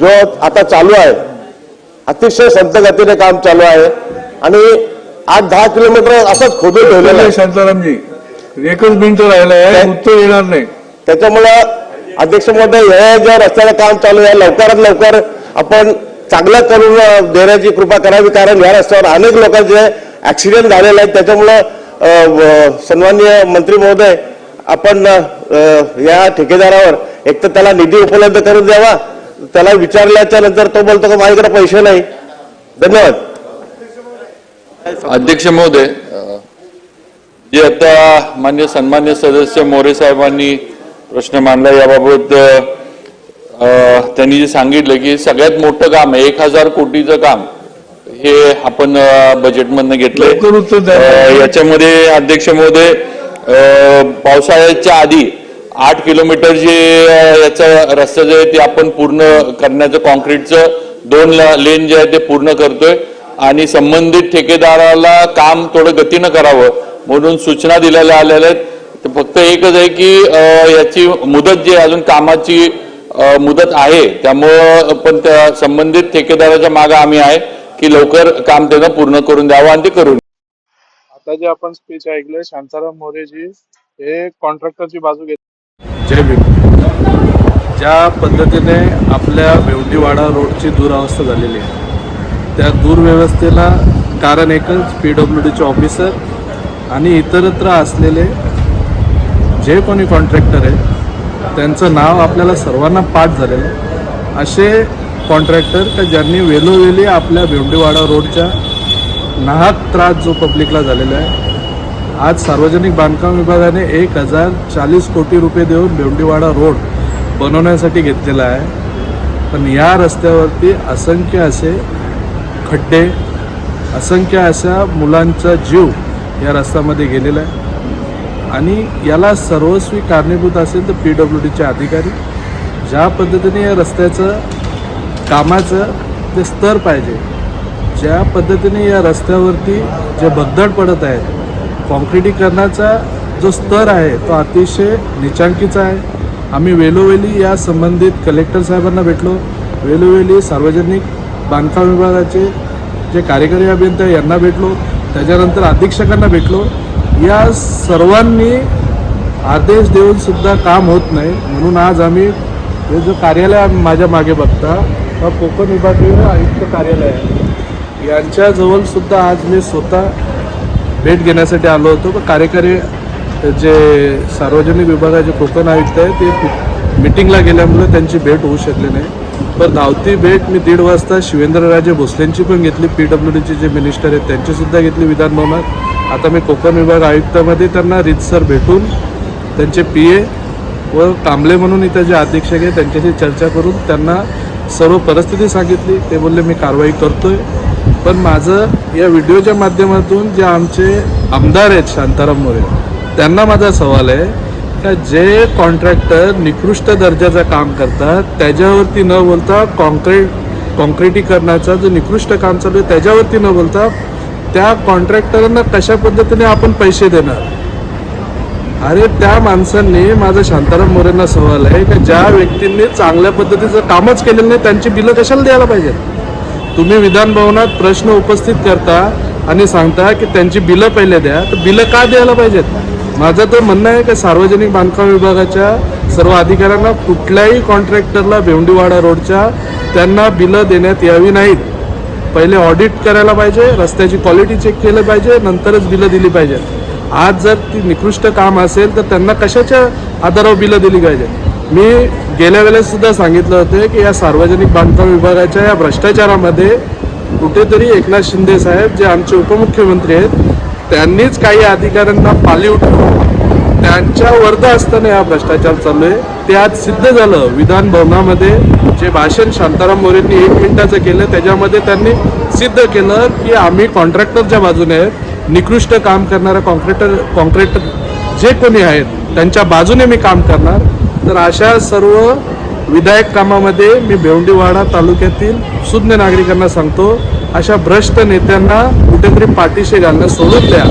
जो आता चालू आहे अतिशय संत गतीने काम चालू आहे आणि आठ दहा किलोमीटर असंच खोदून ठेवलेलं आहे. शांतारामजी एकच मिनिट राहिलं आहे? उत्तर येणार नाही. त्याच्यामुळं अध्यक्ष महोदय हे जे रस्त्याला काम चालू आहे. लवकरात लवकर आपण चांगलं करून देण्याची कृपा करावी. कारण या रस्त्यावर अनेक लोकांचे ऍक्सिडेंट झालेले आहेत त्याच्यामुळं सन्माननीय मंत्री महोदय आपण या ठेकेदारावर एक तर त्याला निधी उपलब्ध करून द्यावा. त्याला विचारल्याच्या नंतर तो बोलतो की माझ्याकडे पैसे नाही. धन्यवाद. अध्यक्ष महोदय जे आता मान्य सन्मान्य सदस्य मोरे साहेबांनी प्रश्न मांडला याबाबत त्यांनी जे सांगितलं की सगळ्यात मोठं काम आहे एक हजार कोटीचं काम हे आपण बजेटमधनं. अ, याच्यामध्ये अध्यक्ष महोदय पावसाळ्याच्या आधी आठ किलोमीटर जे याचं रस्ता जे आहे ते आपण पूर्ण करण्याचं कॉन्क्रीटचं दोन लेन जे आहे ते पूर्ण करतोय. आणि संबंधित ठेकेदाराला काम थोडं गतीनं करावं म्हणून सूचना दिलेल्या आलेल्या आहेत. फक्त एकच आहे की याची मुदत जी अजून कामाची मुदत आहे. त्यामुळं पण त्या संबंधित ठेकेदाराच्या मागे आम्ही आहे की लवकर काम त्यांना पूर्ण करून द्यावं आणि ते करून आता जे आपण स्पीच ऐकलंय शांताराम मोरेजी हे कॉन्ट्रॅक्टरची बाजू घेत जय भीम. ज्या पद्धतीने आपल्या वेवडीवाडा रोडची दुरावस्था झालेली आहे त्या दुर्व्यवस्थेला कारण एकच पी डब्ल्यू डीचे ऑफिसर आणि इतरत्र असलेले जे कोणी कॉन्ट्रॅक्टर आहेत त्यांचं नाव आपल्याला सर्वांना पाठ झालेलं आहे. असे कॉन्ट्रॅक्टर का ज्यांनी वेलोवेली आपल्या भेवंडीवाडा रोडच्या नाहक त्रास जो पब्लिकला झालेला आहे आज सार्वजनिक बांधकाम विभागाने एक हजार चाळीस कोटी रुपये देऊन भेवंडीवाडा रोड बनवण्यासाठी घेतलेला आहे. पण या रस्त्यावरती असंख्य असे खड्डे असंख्य अशा मुलांचा जीव या रस्त्यामध्ये गेलेला आहे. आणि याला सर्वस्वी कारणीभूत असेल तर पी डब्ल्यू डीचे अधिकारी ज्या पद्धतीने या रस्त्याचं कामाचं ते स्तर पाहिजे ज्या पद्धतीने या रस्त्यावरती जे भगदड पडत आहेत कॉन्क्रिटीकरणाचा जो स्तर आहे तो अतिशय निचांकीचा आहे. आम्ही वेलोवेली या संबंधित कलेक्टर साहेबांना भेटलो. वेलोवेली सार्वजनिक बांधकाम विभागाचे जे कार्यकारी अभियंता यांना भेटलो. त्याच्यानंतर अधीक्षकांना भेटलो. या सर्वांनी आदेश देऊन सुद्धा काम होत नाही. म्हणून आज आम्ही हे जो कार्यालय आम्ही माझ्या मागे बघता हा कोकण विभागीय आयुक्त कार्यालय आहे. यांच्याजवळ सुद्धा आज मी स्वतः भेट घेण्यासाठी आलो होतो. पण कार्यकारी जे सार्वजनिक विभागाचे कोकण आयुक्त आहे ते मिटिंगला गेल्यामुळे त्यांची भेट होऊ शकली नाही. पण धावती भेट मी दीड वाजता शिवेंद्रराजे भोसलेंची पण घेतली. पी डब्ल्यू डीचे जे मिनिस्टर आहेत त्यांचीसुद्धा घेतली विधानभवनात आता मी कोकण विभाग आयुक्तामध्ये त्यांना रितसर भेटून त्यांचे पी ए व कांबळे म्हणून इथं जे अधीक्षक आहे त्यांच्याशी चर्चा करून त्यांना सर्व परिस्थिती सांगितली. ते बोलले मी कारवाई करतोय. पण माझं या व्हिडिओच्या माध्यमातून जे आमचे आमदार आहेत शांताराम मोरे त्यांना माझा सवाल आहे का जे कॉन्ट्रॅक्टर निकृष्ट दर्जाचं काम करतात त्याच्यावरती न बोलता कॉन्क्रीट कॉन्क्रिटीकरणाचं जो निकृष्ट काम चालू आहे त्याच्यावरती न बोलता त्या कॉन्ट्रॅक्टरांना कशा पद्धतीने आपण पैसे देणार? अरे त्या माणसांनी माझा शांताराम मोरेंना सवाल आहे की ज्या व्यक्तींनी चांगल्या पद्धतीचं कामच केलेलं नाही त्यांची बिलं कशाला द्यायला पाहिजेत? तुम्ही विधानभवनात प्रश्न उपस्थित करता आणि सांगता की त्यांची बिलं पहिले द्या तर बिलं का द्यायला पाहिजेत? माझं तर म्हणणं आहे की सार्वजनिक बांधकाम विभागाच्या सर्व अधिकाऱ्यांना कुठल्याही कॉन्ट्रॅक्टरला भेवंडीवाडा रोडच्या त्यांना बिलं देण्यात यावी नाहीत. पहिले ऑडिट करायला पाहिजे रस्त्याची क्वालिटी चेक केलं पाहिजे नंतरच बिलं दिली पाहिजेत. आज जर ती निकृष्ट काम असेल तर त्यांना कशाच्या आधारावर बिलं दिली पाहिजेत? मी गेल्या वेळेस सुद्धा सांगितलं होतं की या सार्वजनिक बांधकाम विभागाच्या या भ्रष्टाचारामध्ये कुठेतरी एकनाथ शिंदे साहेब जे आमचे उपमुख्यमंत्री आहेत त्यांनीच काही अधिकाऱ्यांना पाली उठवून त्यांच्या वर्ध असताना हा भ्रष्टाचार चालू आहे. ते आज सिद्ध झालं. विधान भवनामध्ये जे भाषण शांताराम मोरेंनी एक मिनिटाचं केलं त्याच्यामध्ये त्यांनी सिद्ध केलं की आम्ही कॉन्ट्रॅक्टरच्या बाजूने आहेत निकृष्ट काम करणारा कॉन्क्रिटर कॉन्क्रिटर जे कोणी आहेत त्यांच्या बाजूने मी काम करणार. तर अशा सर्व विधायक कामामध्ये मी भेवंडीवाडा तालुक्यातील सुज्ञ नागरिकांना सांगतो अशा भ्रष्ट नेत्यांना कुठेतरी पाठीशी घालणं सोडून द्या.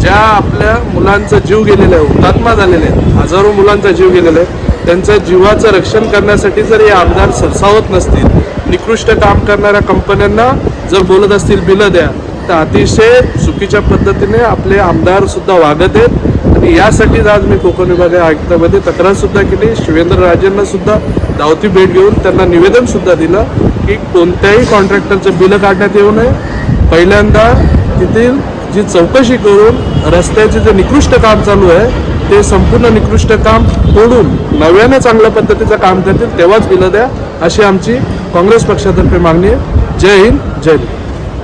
ज्या आपल्या मुलांचा जीव गेलेला आहे हुतात्मा झालेले आहेत हजारो मुलांचा जीव गेलेला आहे त्यांचं जीवाचं रक्षण करण्यासाठी जर हे आमदार सरसावत नसतील निकृष्ट काम करणाऱ्या कंपन्यांना जर बोलत असतील बिलं द्या तर अतिशय चुकीच्या पद्धतीने आपले आमदारसुद्धा वागत आहेत. आणि यासाठीच आज मी कोकण विभागीय आयुक्तामध्ये तक्रारसुद्धा केली. शिवेंद्र राजेंना सुद्धा धावती भेट घेऊन त्यांना निवेदनसुद्धा दिलं की कोणत्याही कॉन्ट्रॅक्टरचं बिलं काढण्यात येऊ नये. पहिल्यांदा तेथील जी चौकशी करून रस्त्याचे जे निकृष्ट काम चालू आहे ते संपूर्ण निकृष्ट काम तोडून नव्याने चांगल्या पद्धतीचं काम करतील तेव्हाच बिलं द्या अशी आमची काँग्रेस पक्षातर्फे मागणी आहे. जय हिंद जय हिंद